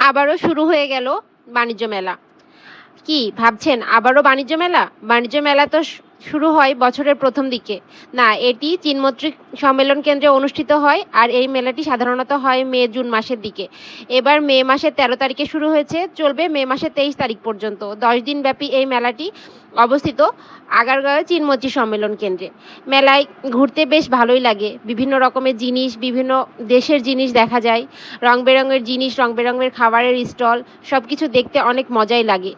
আবারও শুরু হয়ে গেল বাণিজ্য মেলা। কি ভাবছেন? আবারও বাণিজ্য মেলা? বাণিজ্য মেলা তো শুরু হয় বছরের প্রথম দিকে। না, এটি চীনমৈত্রী সম্মেলন কেন্দ্রে অনুষ্ঠিত হয় আর এই মেলাটি সাধারণত হয় মে, জুন মাসের দিকে। এবার মে মাসের তেরো তারিখে শুরু হয়েছে, চলবে মে মাসের তেইশ তারিখ পর্যন্ত। দশ দিন ব্যাপী এই মেলাটি অবস্থিত আগারগাঁও চীনমৈত্রী সম্মেলন কেন্দ্রে। মেলায় ঘুরতে বেশ ভালোই লাগে। বিভিন্ন রকমের জিনিস, বিভিন্ন দেশের জিনিস দেখা যায়। রং বেরঙের জিনিস রং বেরঙের খাবারের স্টল সব কিছু দেখতে অনেক মজাই লাগে।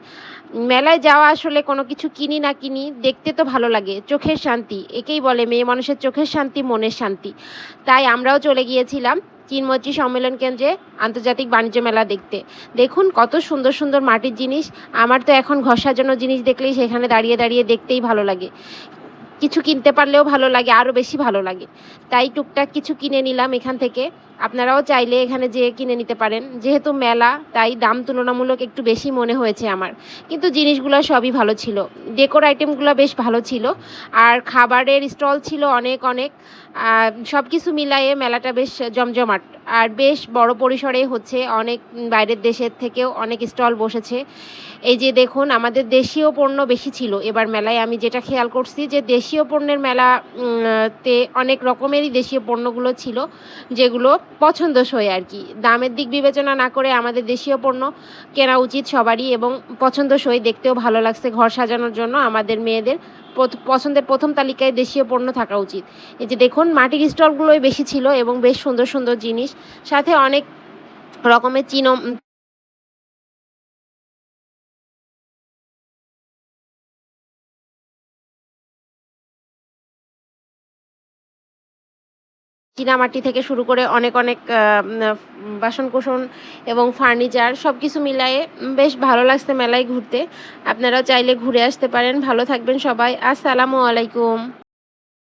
মেলায় যাওয়া আসলে কোনো কিছু কিনি না কিনি, দেখতে তো ভালো লাগে, চোখের শান্তি। একেই বলে মেয়ে মানুষের চোখের শান্তি, মনের শান্তি। তাই আমরাও চলে গিয়েছিলাম চীনমৈত্রী সম্মেলন কেন্দ্রে আন্তর্জাতিক বাণিজ্য মেলা দেখতে। দেখুন কত সুন্দর সুন্দর মাটির জিনিস, আমার তো এখন ঘর সাজানো জিনিস দেখলেই সেখানে দাঁড়িয়ে দাঁড়িয়ে দেখতেই ভালো লাগে। কিছু কিনতে পারলেও ভালো লাগে আরও বেশি ভালো লাগে। তাই টুকটাক কিছু কিনে নিলাম এখান থেকে। আপনারাও চাইলে এখানে যেয়ে কিনে নিতে পারেন। যেহেতু মেলা, তাই দাম তুলনামূলক একটু বেশি মনে হয়েছে আমার। কিন্তু জিনিসগুলো সবই ভালো ছিল। ডেকোর আইটেমগুলো বেশ ভালো ছিল। আর খাবারের স্টল ছিল অনেক অনেক। সব কিছু মিলাইয়ে মেলাটা বেশ জমজমাট। আর বেশ বড় পরিসরে হচ্ছে অনেক বাইরের দেশের থেকেও অনেক স্টল বসেছে। এই যে দেখুন, আমাদের দেশীয় পণ্য বেশি ছিল। এবার মেলায় আমি যেটা খেয়াল করছি যে দেশীয় পণ্যের মেলা তে অনেক রকমেরই দেশীয় পণ্যগুলো ছিল, যেগুলো পছন্দসই আর কি। দামের দিক বিবেচনা না করে আমাদের দেশীয় পণ্য কেনা উচিত সবারই এবং পছন্দসই। দেখতেও ভালো লাগছে ঘর সাজানোর জন্য আমাদের মেয়েদের। পছন্দের প্রথম তালিকায় দেশীয় পণ্য থাকা উচিত। এই যে দেখুন, মাটির স্টলগুলোই বেশি ছিল এবং বেশ সুন্দর সুন্দর জিনিস, সাথে অনেক রকমের চীন চীনামাটি থেকে শুরু করে অনেক অনেক বাসনকোসন এবং ফার্নিচার সব কিছু মিলায়ে বেশ ভালো লাগছে মেলায় ঘুরতে। আপনারাও চাইলে ঘুরে আসতে পারেন। ভালো থাকবেন সবাই। আসসালামু আলাইকুম।